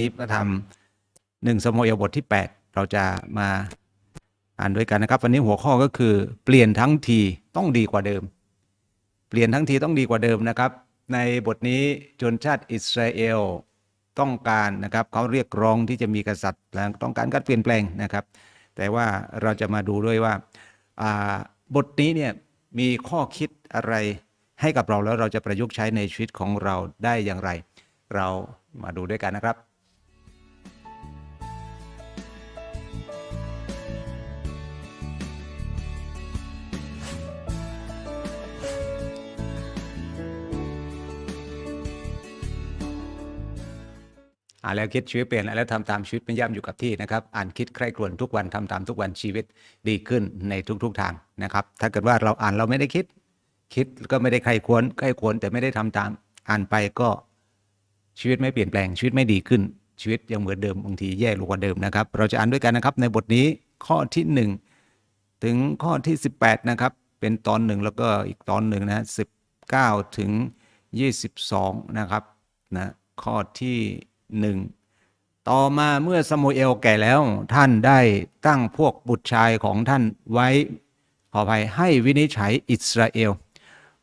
นี้พระธรรมหนึ่งสมเอลบทที่ 8 เราจะมาอ่านด้วยกันนะครับ วันนี้หัวข้อก็คือเปลี่ยนทั้งทีต้องดีกว่าเดิม เปลี่ยนทั้งทีต้องดีกว่าเดิมนะครับ ในบทนี้ชนชาติอิสราเอลต้องการนะครับเขาเรียกร้องที่จะมีกษัตริย์และต้องการการเปลี่ยนแปลงนะครับ แต่ว่าเราจะมาดูด้วยว่าบทนี้เนี่ยมีข้อคิดอะไรให้กับเราแล้วเราจะประยุกต์ใช้ในชีวิตของเราได้อย่างไร เรามาดูด้วยกันนะครับ อ่านแล้วคิดชีวิตเปลี่ยนแล้วทำตามชีวิตเป็นย่ำอยู่กับที่นะครับ อ่านคิดใคร่ครวญทุกวันทำตามทุกวันชีวิตดีขึ้นในทุก ๆทางนะครับ ถ้าเกิดว่าเราอ่านเราไม่ได้คิด คิดก็ไม่ได้ใครควรใครควรแต่ไม่ได้ทำตาม อ่านไปก็ชีวิตไม่เปลี่ยนแปลงชีวิตไม่ดีขึ้น ชีวิตยังเหมือนเดิมบางทีแย่ลงกว่าเดิมนะครับ เราจะอ่านด้วยกันนะครับ ในบทนี้ข้อที่หนึ่งถึงข้อที่ 18 นะครับ เป็นตอนหนึ่งแล้วก็อีกตอนหนึ่งนะ19ถึง 22 นะครับนะข้อที่ หนึ่งต่อมาเมื่อสมุเอลแก่แล้ว ท่านได้ตั้งพวกบุตรชายของท่านไว้ขออภัยให้วินิจฉัยอิสราเอล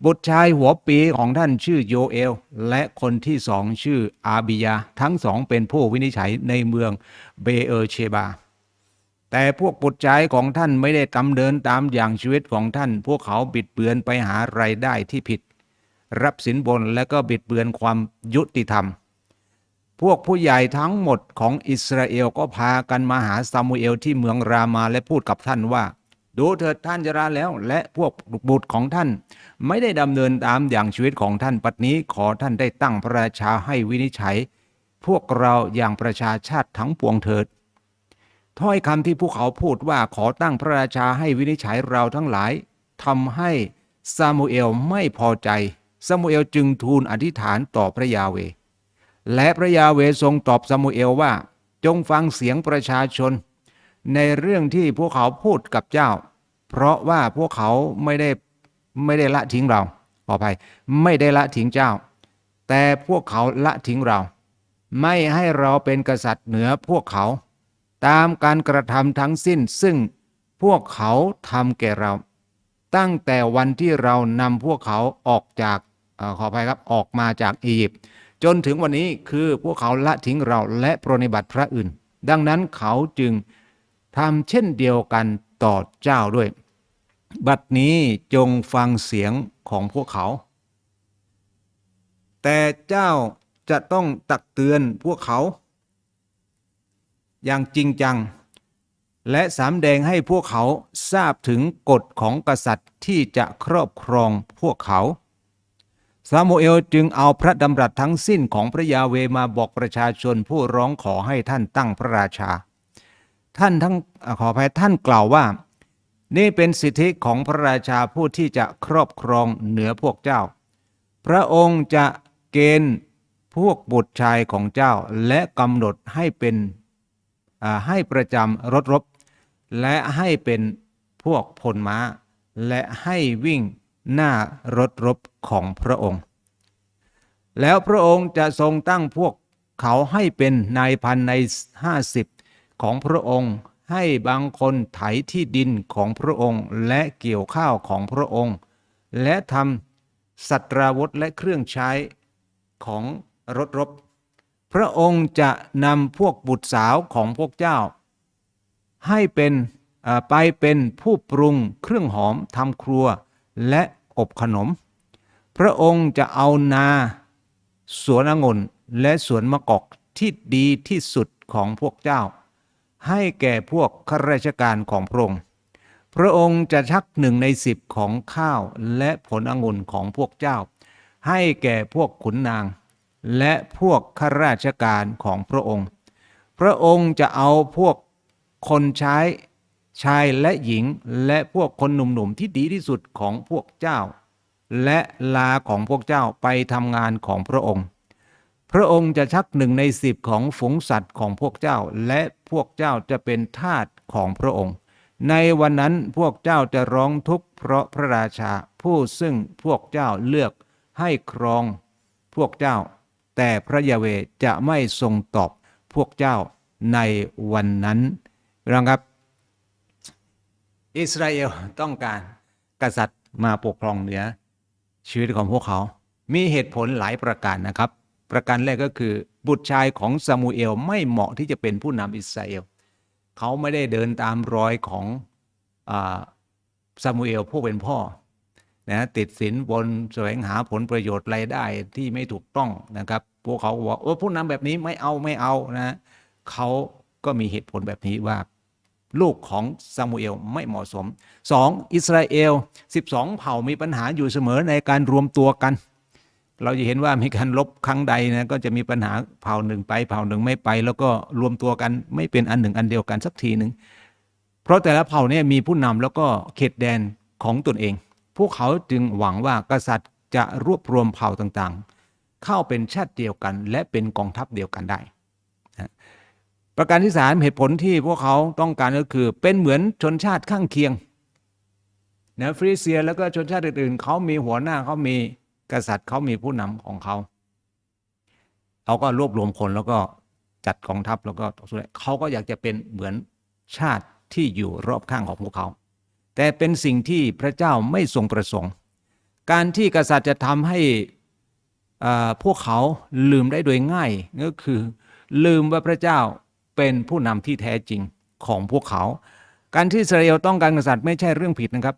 บุตรชายหัวปีของท่านชื่อโยเอล และคนที่สองชื่ออาบิยา ทั้งสองเป็นผู้วินิจฉัยในเมืองเบเอเชบา แต่พวกบุตรชายของท่านไม่ได้ดำเดินตามอย่างชีวิตของท่าน พวกเขาบิดเบือนไปหารายได้ที่ผิด รับสินบนและก็บิดเบือนความยุติธรรม พวกผู้ใหญ่ทั้งหมดของอิสราเอลก็พากันมาหาซามูเอลที่เมืองรามาและพูดกับท่านว่า ดูเถิดท่านจะราแล้วและพวกบุตรของท่าน ไม่ได้ดำเนินตามอย่างชีวิตของท่านปัจนี้ขอท่านได้ตั้งพระราชาให้วินิจฉัย พวกเราอย่างประชาชาติทั้งปวงเถิดถ้อยคำที่พวกเขาพูดว่าขอตั้งพระราชาให้วินิจฉัยเราทั้งหลายทำให้ซามูเอลไม่พอใจซามูเอลจึงทูลอธิษฐานต่อพระยาเว และพระยาเวทรงตอบซามูเอลว่า จงฟังเสียงประชาชน ในเรื่องที่พวกเขาพูดกับเจ้า เพราะว่าพวกเขาไม่ได้ไม่ได้ละทิ้งเราขออภัยไม่ได้ละทิ้งเจ้า แต่พวกเขาละทิ้งเรา ไม่ให้เราเป็นกษัตริย์เหนือพวกเขา ตามการกระทำทั้งสิ้นซึ่งพวกเขาทำแก่เรา ตั้งแต่วันที่เรานำพวกเขาออกจากอขออภัยครับออกมาจากอียิปต์ จนถึงวันนี้คือพวกเขาละทิ้งเราและปรนิบัติพระอื่น ดังนั้นเขาจึงทำเช่นเดียวกันต่อเจ้าด้วย บัดนี้จงฟังเสียงของพวกเขา แต่เจ้าจะต้องตักเตือนพวกเขา อย่างจริงจัง และสำแดงให้พวกเขาทราบถึงกฎของกษัตริย์ที่จะครอบครองพวกเขา ซามูเอลจึงเอาพระดำรัสทั้งสิ้นของพระยาเวมาบอกประชาชนผู้ร้องขอให้ท่านตั้งพระราชา ท่านทั้งขออภัยท่านกล่าวว่า นี่เป็นสิทธิของพระราชาผู้ที่จะครอบครองเหนือพวกเจ้า พระองค์จะเกณฑ์พวกบุตรชายของเจ้าและกำหนดให้เป็นให้ประจำรถรบ และให้เป็นพวกพลม้า และให้วิ่ง หน้ารถรบของพระองค์ แล้วพระองค์จะทรงตั้งพวกเขาให้เป็นนายพันในห้าสิบของพระองค์ให้บางคนไถที่ดินของพระองค์และเกี่ยวข้าวของพระองค์ และทำสัตราวุธและเครื่องใช้ของรถรบ พระองค์จะนำพวกบุตรสาวของพวกเจ้า ให้เป็นไปเป็นผู้ปรุงเครื่องหอมทำครัว และอบขนม พระองค์จะเอานาสวนองุ่นและสวนมะกอกที่ดีที่สุดของพวกเจ้า ให้แก่พวกข้าราชการของพระองค์ พระองค์จะชักหนึ่งในสิบของข้าวและผลองุ่นของพวกเจ้า ให้แก่พวกขุนนาง และพวกข้าราชการของพระองค์ พระองค์จะเอาพวกคนใช้ ชายและหญิงและพวกคนหนุ่มๆที่ดีที่สุดของพวกเจ้า และลาของพวกเจ้าไปทำงานของพระองค์ พระองค์จะชักหนึ่งในสิบของฝูงสัตว์ของพวกเจ้า และพวกเจ้าจะเป็นทาสของพระองค์ ในวันนั้นพวกเจ้าจะร้องทุกข์เพราะพระราชาผู้ซึ่งพวกเจ้าเลือกให้ครองพวกเจ้า แต่พระยาเวจะไม่ทรงตอบพวกเจ้าในวันนั้นพี่น้องครับ อิสราเอลต้องการกษัตริย์มาปกครองเหนือชีวิตของพวกเขา มีเหตุผลหลายประการนะครับ ประการแรกก็คือบุตรชายของซามูเอลไม่เหมาะที่จะเป็นผู้นำอิสราเอล เขาไม่ได้เดินตามรอยของอาซามูเอลผู้เป็นพ่อนะติดสินบนแสวงหาผลประโยชน์รายได้ที่ไม่ถูกต้องนะครับ พวกเขาบอกโอ้ผู้นำแบบนี้ไม่เอาไม่เอานะเขาก็มีเหตุผลแบบนี้ว่า ลูกของซามูเอลไม่เหมาะสม 2. อิสราเอล 12 เผ่ามีปัญหาอยู่เสมอในการรวมตัวกัน เราจะเห็นว่ามีการลบครั้งใดนะก็จะมีปัญหาเผ่าหนึ่งไปเผ่าหนึ่งไม่ไป แล้วก็รวมตัวกันไม่เป็นอันหนึ่งอันเดียวกันสักทีหนึ่งเพราะแต่ละเผ่าเนี่ยมีผู้นำแล้วก็เขตแดนของตนเอง พวกเขาจึงหวังว่ากษัตริย์จะรวบรวมเผ่าต่างๆ เข้าเป็นชาติเดียวกัน และเป็นกองทัพเดียวกันได้ ประการที่สามเหตุผลที่พวกเขาต้องการก็คือ เป็นเหมือนชนชาติข้างเคียงนะฟรีเซียแล้วก็ชนชาติอื่นๆเขามีหัวหน้าเขามีกษัตริย์เขามีผู้นำของเขาเขาก็รวบรวมคนแล้วก็จัดกองทัพแล้วก็ต่อสู้ได้เขาก็อยากจะเป็นเหมือนชาติที่อยู่รอบข้างของพวกเขา แต่เป็นสิ่งที่พระเจ้าไม่ทรงประสงค์ การที่กษัตริย์จะทำให้พวกเขาลืมได้โดยง่ายก็คือ ลืมว่าพระเจ้า เป็นผู้นำที่แท้จริงของพวกเขา การที่อิสราเอลต้องการกษัตริย์ไม่ใช่เรื่องผิดนะครับ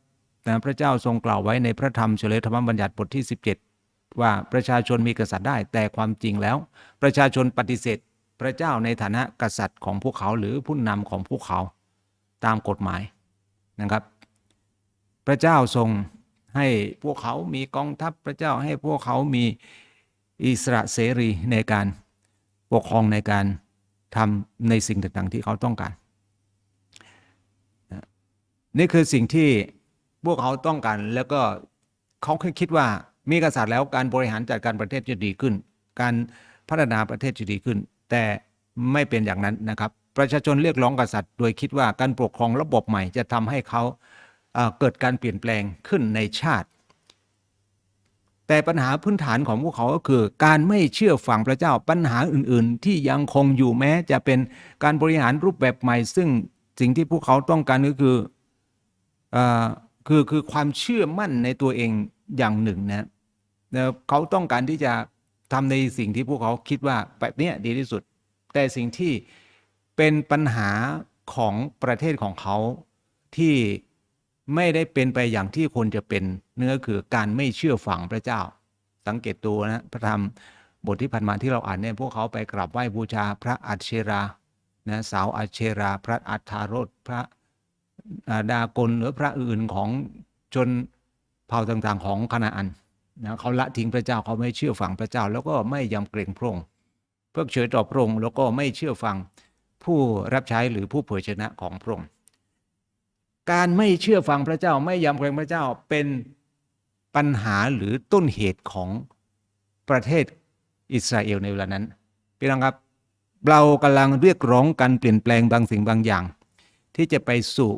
นะพระเจ้าทรงกล่าวไว้ในพระธรรมเฉลยธรรมบัญญัติบทที่ 17 ว่าประชาชนมีกษัตริย์ได้ แต่ความจริงแล้ว ประชาชนปฏิเสธ พระเจ้าในฐานะกษัตริย์ของพวกเขาหรือผู้นำของพวกเขาตามกฎหมายนะครับ พระเจ้าทรงให้พวกเขามีกองทัพพระเจ้าให้พวกเขามีอิสระเสรีในการปกครองในการ ทำในสิ่งต่างๆที่เขาต้องการนี่คือสิ่งที่พวกเขาต้องการแล้วก็เขาเคยคิดว่ามีกษัตริย์แล้วการบริหารจัดการประเทศจะดีขึ้น การพัฒนาประเทศจะดีขึ้น แต่ไม่เป็นอย่างนั้นนะครับ ประชาชนเรียกร้องกษัตริย์ โดยคิดว่าการปกครองระบบใหม่จะทำให้เขาเกิดการเปลี่ยนแปลงขึ้นในชาติ แต่ปัญหาพื้นฐานของพวกเขาก็คือ การไม่เชื่อฟังพระเจ้าปัญหาอื่น ๆ ที่ยังคงอยู่แม้ จะเป็นการบริหารรูปแบบใหม่ ซึ่งสิ่งที่พวกเขาต้องการก็คืออคือคือความเชื่อมั่นในตัวเองอย่างหนึ่งนะเขาต้องการที่จะทำในสิ่งที่พวกเขาคิดว่าแบบนี้ดีที่สุด แต่สิ่งที่เป็นปัญหาของประเทศของเขาที่ ไม่ได้เป็นไปอย่างที่ควรจะเป็นนั่นก็คือการไม่เชื่อฟังพระเจ้า สังเกตตัวนะพระธรรมบทที่ผ่านมาที่เราอ่านเนี่ยพวกเขาไปกราบไหว้บูชาพระอัชเชรานะสาวอัชเชรา พระอัฏฐารสพระาดากลหรือพระอื่นของชนเผ่าต่างๆ ของคณาอันนะเขาละทิ้งพระเจ้าเขาไม่เชื่อฟังพระเจ้า แล้วก็ไม่ยำเกรงพระองค์เพิกเฉยต่อพระองค์แล้วก็ไม่เชื่อฟังผู้รับใช้หรือผู้เผยชนะของพระองค์ การไม่เชื่อฟังพระเจ้าไม่ยำเกรงพระเจ้าเป็นปัญหาหรือต้นเหตุของประเทศอิสราเอลในเวลานั้นพี่น้องครับ เรากำลังเรียกร้องการเปลี่ยนแปลงบางสิ่งบางอย่าง ที่จะไปสู่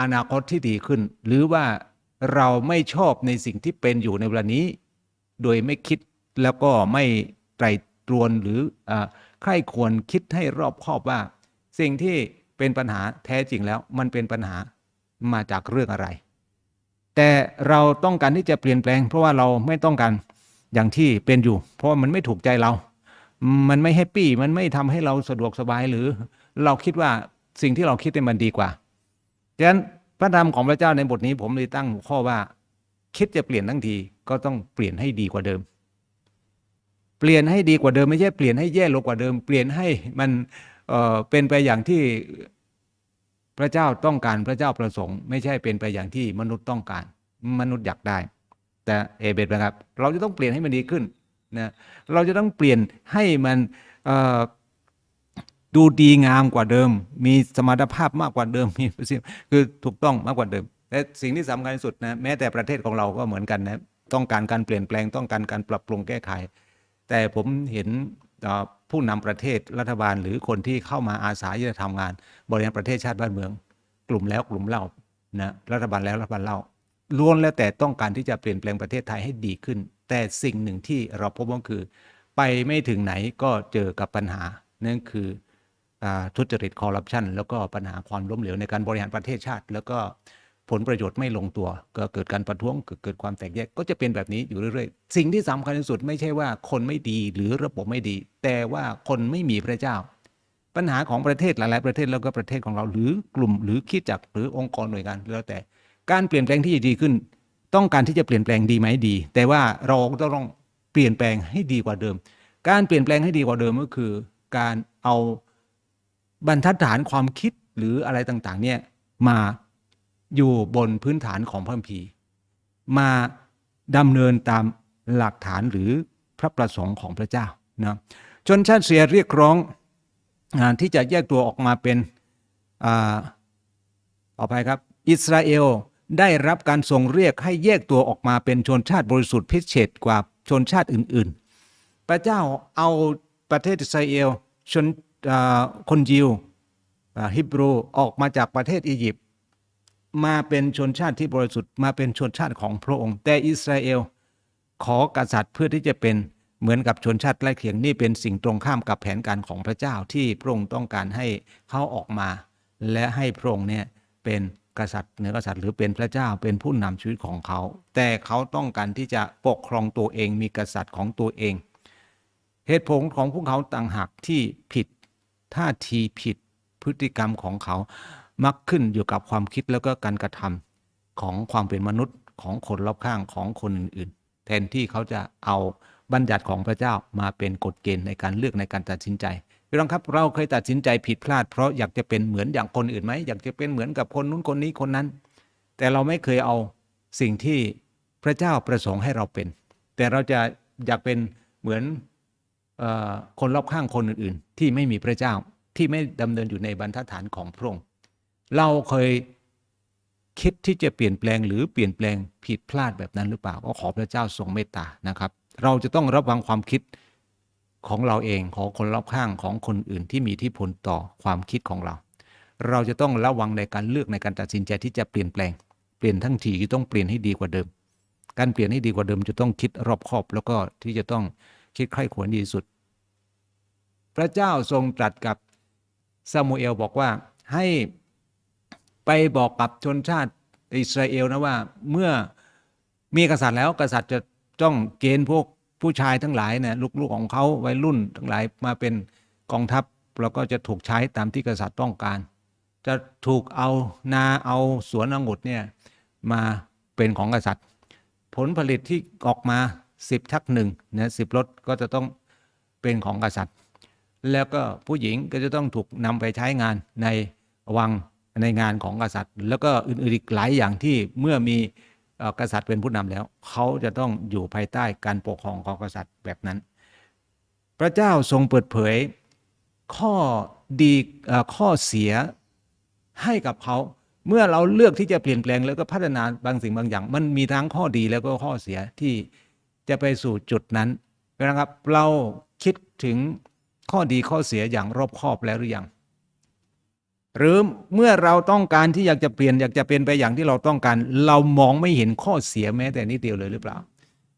อนาคตที่ดีขึ้น หรือว่าเราไม่ชอบในสิ่งที่เป็นอยู่ในเวลานี้ โดยไม่คิดแล้วก็ไม่ไตรตรวนหรืออใคร่ควรคิดให้รอบคอบว่า สิ่งที่ เป็นปัญหาแท้จริงแล้ว มันเป็นปัญหามาจากเรื่องอะไร แต่เราต้องการที่จะเปลี่ยนแปลง เพราะว่าเราไม่ต้องการอย่างที่เป็นอยู่ เพราะว่ามันไม่ถูกใจเรา มันไม่แฮปปี้มันไม่ทำให้เราสะดวกสบายหรือเราคิดว่าสิ่งที่เราคิดเนี่ยมันดีกว่าดังนั้นพระธรรมของพระเจ้าในบทนี้ผมเลยตั้งหัวข้อว่า คิดจะเปลี่ยนทั้งทีก็ต้องเปลี่ยนให้ดีกว่าเดิม เปลี่ยนให้ดีกว่าเดิมไม่ใช่เปลี่ยนให้แย่ลงกว่าเดิม เปลี่ยนให้มัน เออเป็นไปอย่างที่พระเจ้าต้องการพระเจ้าประสงค์ ไม่ใช่เป็นไปอย่างที่มนุษย์ต้องการ มนุษย์อยากได้ แต่เอเบนนะครับ เราจะต้องเปลี่ยนให้มันดีขึ้นนะเราจะต้องเปลี่ยนให้มันดูดีงามกว่าเดิม มีสมรรถภาพมากกว่าเดิมมีประสิทธิคือถูกต้องมากกว่าเดิมและสิ่งที่สำคัญที่สุดนะแม้แต่ประเทศของเราก็เหมือนกันนะต้องการการเปลี่ยนแปลงต้องการการปรับปรุงแก้ไข แต่ผมเห็น ผู้นำประเทศรัฐบาล หรือคนที่เข้ามาอาสาที่จะทำงาน บริหารประเทศชาติบ้านเมือง กลุ่มแล้วกลุ่มเล่านะรัฐบาลแล้วรัฐบาลเล่าล้วนแล้วแต่ต้องการที่จะเปลี่ยนแปลงประเทศไทยให้ดีขึ้น แต่สิ่งหนึ่งที่เราพบก็คือ ไปไม่ถึงไหนก็เจอกับปัญหานั่นคืออทุจริตคอร์รัปชันแล้วก็ปัญหาความล้มเหลวในการบริหารประเทศชาติ แล้วก็ ผลประโยชน์ไม่ลงตัว ก็เกิดการประท้วงเกิดความแตกแยกก็จะเป็นแบบนี้อยู่เรื่อยๆ สิ่งที่สำคัญที่สุดไม่ใช่ว่าคนไม่ดีหรือระบบไม่ดี แต่ว่าคนไม่มีพระเจ้า ปัญหาของประเทศหลายๆประเทศแล้วก็ประเทศของเราหรือกลุ่มหรือคิดจักหรือองค์กรหน่วยงานแล้วแต่ การเปลี่ยนแปลงที่จะดีขึ้น ต้องการที่จะเปลี่ยนแปลงดีไหมดี แต่ว่าเราก็ต้องเปลี่ยนแปลงให้ดีกว่าเดิม การเปลี่ยนแปลงให้ดีกว่าเดิมก็คือ การเอาบรรทัดฐานความคิดหรืออะไรต่างๆเนี่ยมา อยู่บนพื้นฐานของพระคัมภีร์ มาดำเนินตามหลักฐานหรือพระประสงค์ของพระเจ้านะชนชาติเสียเรียกร้องอาที่จะแยกตัวออกมาเป็นอาขออภัยครับ อิสราเอลได้รับการทรงเรียกให้แยกตัวออกมาเป็นชนชาติบริสุทธิ์พิเศษกว่าชนชาติอื่น ๆ พระเจ้าเอาประเทศอิสราเอลชนคนยิวฮิบรูออกมาจากประเทศอียิปต์ มาเป็นชนชาติที่บริสุทธิ์มาเป็นชนชาติของพระองค์ แต่อิสราเอล ขอกษัตริย์เพื่อที่จะเป็นเหมือนกับชนชาติใกล้เคียงนี่เป็นสิ่งตรงข้ามกับแผนการของพระเจ้าที่พระองค์ต้องการให้เขาออกมา และให้พระองค์เนี่ยเป็นกษัตริย์เหนือกษัตริย์หรือเป็นพระเจ้าเป็นผู้นำชีวิตของเขา แต่เขาต้องการที่จะปกครองตัวเองมีกษัตริย์ของตัวเอง เหตุผลของพวกเขาต่างหากที่ผิดท่าทีผิดพฤติกรรมของเขา มักขึ้นอยู่กับความคิดแล้วก็การกระทำของความเป็นมนุษย์ของคนรอบข้างของคนอื่นๆ แทนที่เขาจะเอาบัญญัติของพระเจ้ามาเป็นกฎเกณฑ์ในการเลือกในการตัดสินใจพี่น้องครับเราเคยตัดสินใจผิดพลาด เพราะอยากจะเป็นเหมือนอย่างคนอื่นไหมอยากจะเป็นเหมือนกับคนนู้นคนนี้คนนั้น แต่เราไม่เคยเอาสิ่งที่พระเจ้าประสงค์ให้เราเป็น แต่เราจะอยากเป็นเหมือนคนรอบข้างคนอื่น ๆ ที่ไม่มีพระเจ้าที่ไม่ดำเนินอยู่ในบรรทัดฐานของพระองค์ เราเคยคิดที่จะเปลี่ยนแปลงหรือเปลี่ยนแปลงผิดพลาดแบบนั้นหรือเปล่าก็ขอพระเจ้าทรงเมตตานะครับ เราจะต้องระวังความคิดของเราเองของคนรอบข้างของคนอื่นที่มีอิที่พลต่อความคิดของเรา เราจะต้องระวังในการเลือกในการตัดสินใจที่จะเปลี่ยนแปลง เปลี่ยนทั้งทีต้องเปลี่ยนให้ดีกว่าเดิม การเปลี่ยนให้ดีกว่าเดิมจะต้องคิดรอบคอบ แล้วก็ที่จะต้องคิดใคร่ควรดีสุด พระเจ้าทรงตรัสกับซามูเอลบอกว่าให้ ไปบอกกับชนชาติอิสราเอลนะว่าเมื่อมีกษัตริย์แล้วกษัตริย์จะต้องเกณฑ์พวกผู้ชายทั้งหลายเนี่ยลูกๆของเขาวัยรุ่นทั้งหลายมาเป็นกองทัพแล้วก็จะถูกใช้ตามที่กษัตริย์ต้องการ จะถูกเอานาเอาสวนองุ่นเนี่ยมาเป็นของกษัตริย์ ผลผลิตที่ออกมาสิบทักหนึ่งนะสิบรถก็จะต้องเป็นของกษัตริย์ แล้วก็ผู้หญิงก็จะต้องถูกนำไปใช้งานในวัง ในงานของกษัตริย์ แล้วก็อื่นๆอีกหลายอย่างที่เมื่อมีกษัตริย์เป็นผู้นำแล้ว เขาจะต้องอยู่ภายใต้การปกครองของกษัตริย์แบบนั้น พระเจ้าทรงเปิดเผยข้อดีข้อเสียให้กับเขาเมื่อเราเลือกที่จะเปลี่ยนแปลงแล้วก็พัฒนาบางสิ่งบางอย่าง มันมีทั้งข้อดีแล้วก็ข้อเสียที่จะไปสู่จุดนั้นนะครับ เราคิดถึงข้อดีข้อเสียอย่างรอบคอบแล้วหรือยัง หรือเมื่อเราต้องการที่อยากจะเปลี่ยนอยากจะเป็นไปอย่างที่เราต้องการ เรามองไม่เห็นข้อเสียแม้แต่นิดเดียวเลยหรือเปล่า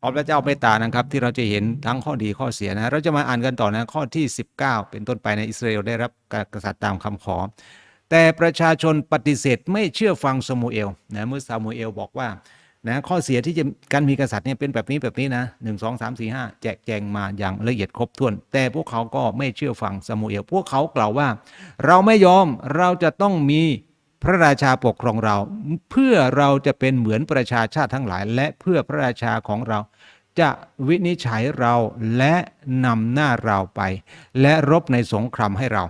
ขอพระเจ้าเมตตานะครับ ที่เราจะเห็นทั้งข้อดีข้อเสียนะเราจะมาอ่านกันต่อนะข้อที่ 19 เป็นต้นไปในอิสราเอลได้รับการกษัตริย์ตามคำขอ แต่ประชาชนปฏิเสธไม่เชื่อฟังซามูเอลนะเมื่อซามูเอลบอกว่า นะข้อเสียที่จะการมีกษัตริย์เนี่ยเป็นแบบนี้แบบนี้นะหนึ่งสองสามสี่ห้าแจกแจงมาอย่างละเอียดครบถ้วน แต่พวกเขาก็ไม่เชื่อฟังซามูเอลพวกเขากล่าวว่า เราไม่ยอมเราจะต้องมีพระราชาปกครองเรา เพื่อเราจะเป็นเหมือนประชาชาติทั้งหลาย และเพื่อพระราชาของเรา จะวินิจฉัยเราและนำหน้าเราไป และรบในสงครามให้เรา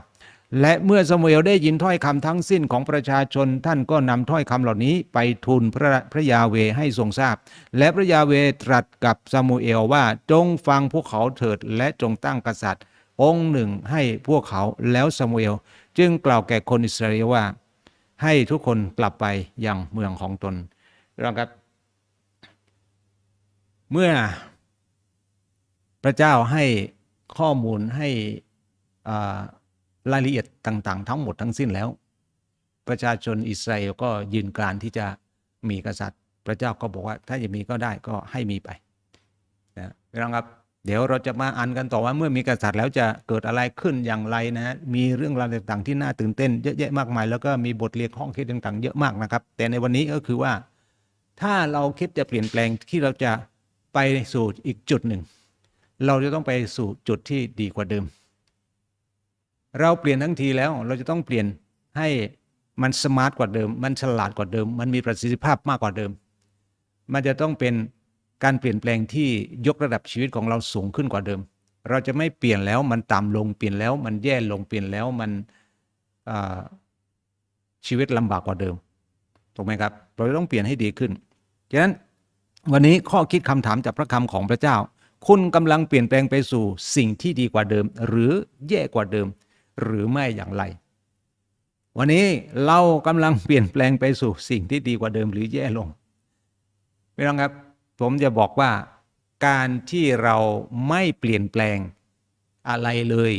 และเมื่อซามูเอลได้ยินถ้อยคำทั้งสิ้นของประชาชนท่านก็นำถ้อยคำเหล่านี้ไปทูลพระพระยาเวให้ทรงทราบ และพระยาเวตรัสกับซามูเอลว่าจงฟังพวกเขาเถิดและจงตั้งกษัตริย์ องค์หนึ่งให้พวกเขาแล้วซามูเอลจึงกล่าวแก่คนอิสราเอลว่า ให้ทุกคนกลับไปยังเมืองของตนนะครับ เมื่อพระเจ้าให้ข้อมูลให้อ่า รายละเอียดต่างๆ ทั้งหมดทั้งสิ้นแล้ว ประชาชนอิสราเอลก็ยืนกรานที่จะมีกษัตริย์ พระเจ้าก็บอกว่าถ้าจะมีก็ได้ก็ให้มีไปนะพี่น้องครับ เดี๋ยวเราจะมาอ่านกันต่อว่าเมื่อมีกษัตริย์แล้วจะเกิดอะไรขึ้นอย่างไรนะฮะมีเรื่องราวต่างๆที่น่าตื่นเต้นเยอะแยะมากมาย แล้วก็มีบทเรียนข้อคิดต่างๆ เยอะมากนะครับ แต่ในวันนี้ก็คือว่า ถ้าเราคิดจะเปลี่ยนแปลงที่เราจะไปสู่อีกจุดหนึ่ง เราจะต้องไปสู่จุดที่ดีกว่าเดิม เราเปลี่ยนทั้งทีแล้วเราจะต้องเปลี่ยนให้มันสมาร์ทกว่าเดิม มันฉลาดกว่าเดิม มันมีประสิทธิภาพมากกว่าเดิม มันจะต้องเป็นการเปลี่ยนแปลงที่ยกระดับชีวิตของเราสูงขึ้นกว่าเดิม เราจะไม่เปลี่ยนแล้วมันต่ำลงเปลี่ยนแล้ว มันแย่ลงเปลี่ยนแล้วมันชีวิตลำบากกว่าเดิมถูกไหมครับเราจะต้องเปลี่ยนให้ดีขึ้นฉะนั้นวันนี้ข้อคิดคำถามจากพระคำของพระเจ้า คุณกำลังเปลี่ยนแปลงไปสู่สิ่งที่ดีกว่าเดิม หรือแย่กว่าเดิม หรือไม่อย่างไร วันนี้เรากำลังเปลี่ยนแปลงไปสู่สิ่งที่ดีกว่าเดิมหรือแย่ลงพี่น้องครับ ผมจะบอกว่าการที่เราไม่เปลี่ยนแปลงอะไรเลย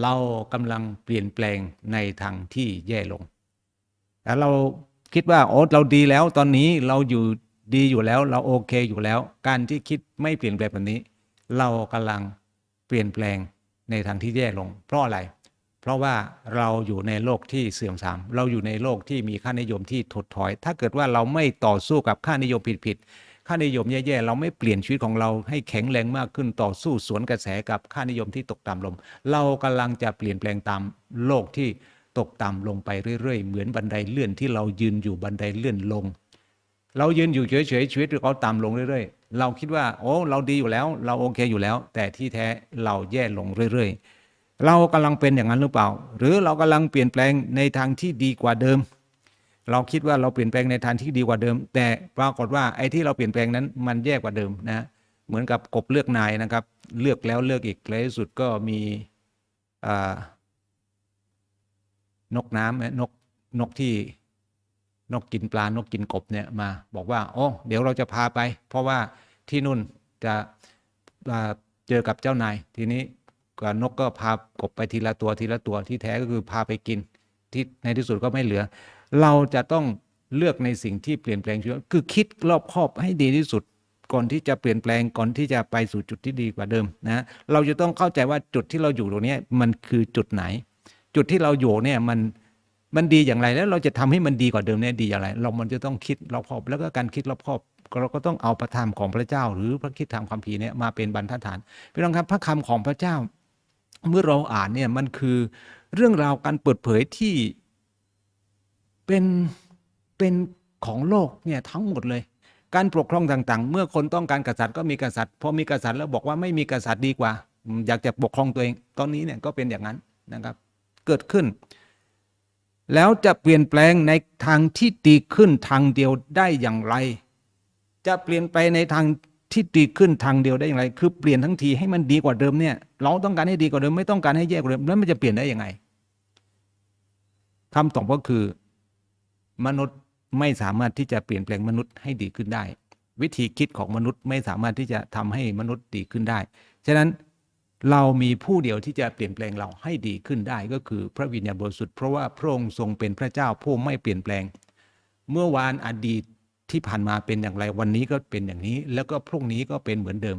เรากำลังเปลี่ยนแปลงในทางที่แย่ลงแต่เราคิดว่าโอ้เราดีแล้วตอนนี้เราอยู่ดีอยู่แล้ว เราโอเคอยู่แล้ว การที่คิดไม่เปลี่ยนแปลงแบบนี้ เรากำลังเปลี่ยนแปลงในทางที่แย่ลง เพราะอะไร เพราะว่าเราอยู่ในโลกที่เสื่อมทรามเราอยู่ในโลกที่มีค่านิยมที่ถดถอย ถ้าเกิดว่าเราไม่ต่อสู้กับค่านิยมผิดๆค่านิยมแย่ๆเราไม่เปลี่ยนชีวิตของเราให้แข็งแรงมากขึ้นต่อสู้สวนกระแสกับค่านิยมที่ตกต่ำลง เรากำลังจะเปลี่ยนแปลงตามโลกที่ตกต่ำลงไปเรื่อยๆ เหมือนบันไดเลื่อนที่เรายืนอยู่บันไดเลื่อนลง เรายืนอยู่เฉยๆชีวิตเราต่ำลงเรื่อยๆ เราคิดว่า โอ้เราดีอยู่แล้ว เราโอเคอยู่แล้ว แต่ที่แท้เราแย่ลงเรื่อยๆ เรากำลังเป็นอย่างนั้นหรือเปล่า หรือเรากำลังเปลี่ยนแปลงในทางที่ดีกว่าเดิม เราคิดว่าเราเปลี่ยนแปลงในทางที่ดีกว่าเดิม แต่ปรากฏว่าไอ้ที่เราเปลี่ยนแปลงนั้นมันแย่กว่าเดิมนะเหมือนกับกบเลือกนายนะครับ เลือกแล้วเลือกอีกในที่สุดก็มีนกน้ำนะนกนกที่นกกินปลานกกินกบเนี่ยมาบอกว่าโอ้เดี๋ยวเราจะพาไป เพราะว่าที่นู่นจะเจอกับเจ้านายทีนี้ นกก็พากบไปทีละตัวทีละตัวที่แท้ก็คือพาไปกินที่ในที่สุดก็ไม่เหลือ เราจะต้องเลือกในสิ่งที่เปลี่ยนแปลงชีวิตคือคิดรอบคอบให้ดีที่สุดก่อนที่จะเปลี่ยนแปลงก่อนที่จะไปสู่จุดที่ดีกว่าเดิมนะเราจะต้องเข้าใจว่าจุดที่เราอยู่ตรงนี้มันคือจุดไหน จุดที่เราอยู่เนี่ยมันมันดีอย่างไรแล้วเราจะทำให้มันดีกว่าเดิมเนี่ยดีอย่างไร เรามันจะต้องคิดรอบคอบ แล้วก็การคิดรอบคอบเราก็ต้องเอาพระธรรมของพระเจ้า หรือพระคิดธรรมคัมภีเนี่ยมาเป็นบรรทัดฐานพี่น้องครับพระคำของพระเจ้า เมื่อเราอ่านเนี่ยมันคือเรื่องราวการเปิดเผยที่เป็นเป็นของโลกเนี่ยทั้งหมดเลย การปกครองต่างๆ เมื่อคนต้องการกษัตริย์ก็มีกษัตริย์พอมีกษัตริย์แล้วบอกว่าไม่มีกษัตริย์ดีกว่า อยากจะปกครองตัวเอง ตอนนี้เนี่ยก็เป็นอย่างนั้นนะครับ เกิดขึ้น แล้วจะเปลี่ยนแปลงในทางที่ดีขึ้นทางเดียวได้อย่างไร จะเปลี่ยนไปในทาง ที่ดีขึ้นทางเดียวได้อย่างไร คือเปลี่ยนทั้งทีให้มันดีกว่าเดิมเนี่ยเราต้องการให้ดีกว่าเดิมไม่ต้องการให้แย่กว่าเดิมแล้วมันจะเปลี่ยนได้ยังไงคำตอบก็คือ มนุษย์ไม่สามารถที่จะเปลี่ยนแปลงมนุษย์ให้ดีขึ้นได้ วิธีคิดของมนุษย์ไม่สามารถที่จะทำให้มนุษย์ดีขึ้นได้ฉะนั้นเรามีผู้เดียวที่จะเปลี่ยนแปลงเราให้ดีขึ้นได้ก็คือพระวิญญาณบริสุทธิ์เพราะว่าพระองค์ทรงเป็นพระเจ้าผู้ไม่เปลี่ยนแปลง เมื่อวานอดีต ที่ผ่านมาเป็นอย่างไรวันนี้ก็เป็นอย่างนี้ แล้วก็พรุ่งนี้ก็เป็นเหมือนเดิม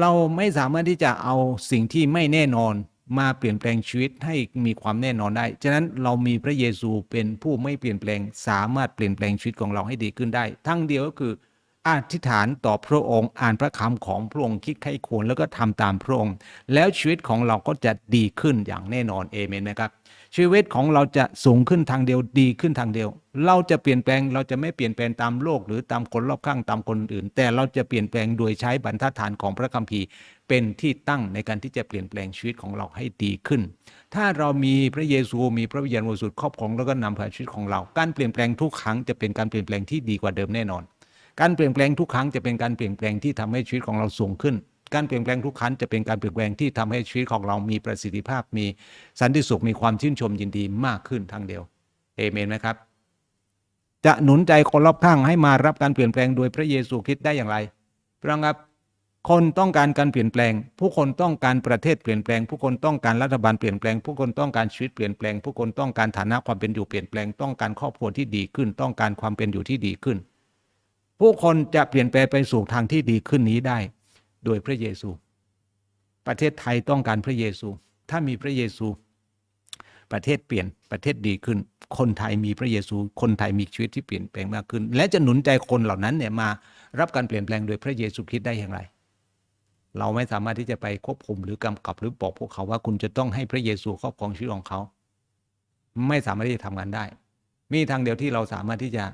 เราไม่สามารถที่จะเอาสิ่งที่ไม่แน่นอนมาเปลี่ยนแปลงชีวิตให้มีความแน่นอนได้ ฉะนั้นเรามีพระเยซูเป็นผู้ไม่เปลี่ยนแปลง สามารถเปลี่ยนแปลงชีวิตของเราให้ดีขึ้นได้ ทั้งเดียวก็คืออธิษฐานต่อพระองค์อ่านพระคำของพระองค์คิดไข้ควรแล้วก็ทำตามพระองค์ แล้วชีวิตของเราก็จะดีขึ้นอย่างแน่นอนเอเมนไหมครับ ชีวิตของเราจะสูงขึ้นทางเดียวดีขึ้นทางเดียว เราจะเปลี่ยนแปลงเราจะไม่เปลี่ยนแปลงตามโลก หรือตามคนรอบข้างตามคนอื่น แต่เราจะเปลี่ยนแปลงโดยใช้บรรทัดฐานของพระคัมภีร์เป็นที่ตั้งในการที่จะเปลี่ยนแปลงชีวิตของเราให้ดีขึ้น ถ้าเรามีพระเยซูมีพระวิญญาณบริสุทธิ์ครอบครองแล้วก็นำพาชีวิตของเรา การเปลี่ยนแปลงทุกครั้งจะเป็นการเปลี่ยนแปลงที่ดีกว่าเดิมแน่นอน การเปลี่ยนแปลงทุกครั้งจะเป็นการเปลี่ยนแปลงที่ทำให้ชีวิตของเราสูงขึ้น การเปลี่ยนแปลงทุกครั้งจะเป็นการเปลี่ยนแปลงที่ทำให้ชีวิตของเรามีประสิทธิภาพมีสันติสุขมีความชื่นชมยินดีมากขึ้นทางเดียวเอเมนไหมครับ จะหนุนใจคนรอบข้างให้มารับการเปลี่ยนแปลงโดยพระเยซูคริสต์ได้อย่างไรพระองค์ครับคนต้องการการเปลี่ยนแปลง ผู้คนต้องการประเทศเปลี่ยนแปลง ผู้คนต้องการรัฐบาลเปลี่ยนแปลง ผู้คนต้องการชีวิตเปลี่ยนแปลง ผู้คนต้องการฐานะความเป็นอยู่เปลี่ยนแปลง ต้องการครอบครัวที่ดีขึ้น ต้องการความเป็นอยู่ที่ดีขึ้น ผู้คนจะเปลี่ยนแปลงไปสู่ทางที่ดีขึ้นนี้ได้ โดยพระเยซู ประเทศไทยต้องการพระเยซู ถ้ามีพระเยซู ประเทศเปลี่ยนประเทศดีขึ้น คนไทยมีพระเยซู คนไทยมีชีวิตที่เปลี่ยนแปลงมากขึ้น และจะหนุนใจคนเหล่านั้นเนี่ยมารับการเปลี่ยนแปลงโดยพระเยซูคริสต์ได้อย่างไร เราไม่สามารถที่จะไปควบคุมหรือกำกับหรือบอกพวกเขาว่าคุณจะต้องให้พระเยซูครอบครองชีวิตของเขา ไม่สามารถที่จะทำงานได้ มีทางเดียวที่เราสามารถที่จะ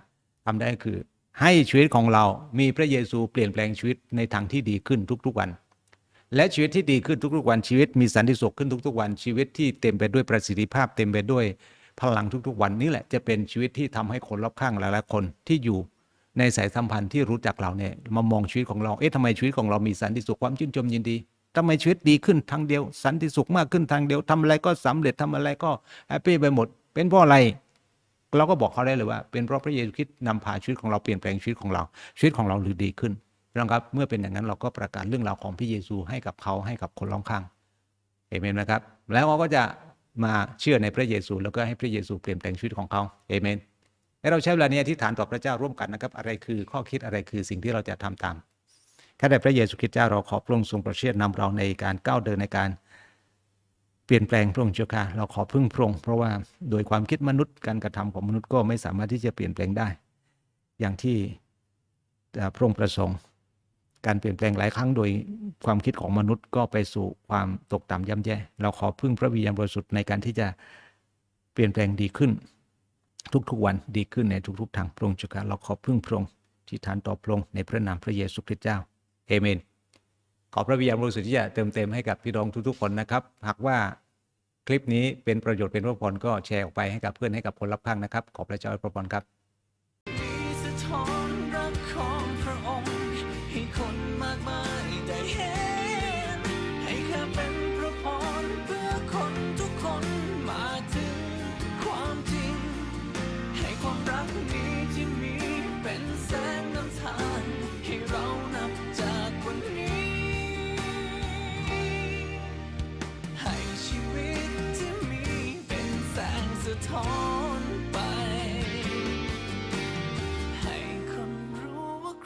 ทำได้คือ ให้ชีวิตของเรามีพระเยซูเปลี่ยนแปลงชีวิตในทางที่ดีขึ้นทุกๆวัน และชีวิตที่ดีขึ้นทุกๆวันชีวิตมีสันติสุขขึ้นทุกๆวันชีวิตที่เต็มไปด้วยประสิทธิภาพเต็มไปด้วยพลังทุกๆ วันนี่แหละจะเป็นชีวิตที่ทำให้คนรอบข้างหลายๆคนที่อยู่ในสายสัมพันธ์ที่รู้จักเราเนี่ยมามองชีวิตของเรา เอ๊ะทำไมชีวิตของเรามีสันติสุขความชื่นชมยินดีทำไมชีวิตดีขึ้นทางเดียว สันติสุขมากขึ้นทางเดียวทำอะไรก็สำเร็จทำอะไรก็แฮปปี้ไปหมด เป็นเพราะอะไร เราก็บอกเขาได้เลยว่า เป็นเพราะพระเยซูคริสต์นำพาชีวิตของเราเปลี่ยนแปลงชีวิตของเรา ชีวิตของเราหรือดีขึ้นนะครับเมื่อเป็นอย่างนั้นเราก็ประกาศเรื่องราวของพระเยซูให้กับเขาให้กับคนรอบข้างเอเมนนะครับ แล้วเขาก็จะมาเชื่อในพระเยซู แล้วก็ให้พระเยซูเปลี่ยนแปลงชีวิตของเขาเอเมนให้เราใช้เวลานี้อธิษฐานต่อพระเจ้าร่วมกันนะครับ อะไรคือข้อคิดอะไรคือสิ่งที่เราจะทำตามข้าแต่พระเยซูคริสต์เจ้าเราขอพระองค์ทรงประเชียนนำเราในการก้าวเดินในการ ลี่ยนแปลงพระองค์เจ้าค่ะเราขอพึ่งพระองค์เพราะว่าโดยความคิดมนุษย์การกระทำของมนุษย์ก็ไม่สามารถที่จะเปลี่ยนแปลงได้ อย่างที่พระองค์ประสงค์ การเปลี่ยนแปลงหลายครั้งโดยความคิดของมนุษย์ก็ไปสู่ความตกต่ำย่ำแย่ เราขอพึ่งพระวิญญาณบริสุทธิ์ในการที่จะเปลี่ยนแปลงดีขึ้น ทุกๆวันดีขึ้นในทุกๆ ทางพระองค์เจ้าค่ะเราขอพึ่งพระองค์ที่ฐานต่อพระองค์ในพระนามพระเยซูคริสต์เจ้าเอเมนขอพระวิญญาณบริสุทธิ์ที่จะเติมเต็มให้กับพี่น้องทุกๆคนนะครับ หากว่า คลิปนี้เป็นประโยชน์เป็นพระพรก็แชร์ออกไปให้กับเพื่อนให้กับคนรับข้างนะครับ ขอพระเจ้าอวยพรครับ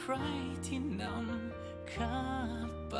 ใครที่นำข้าไป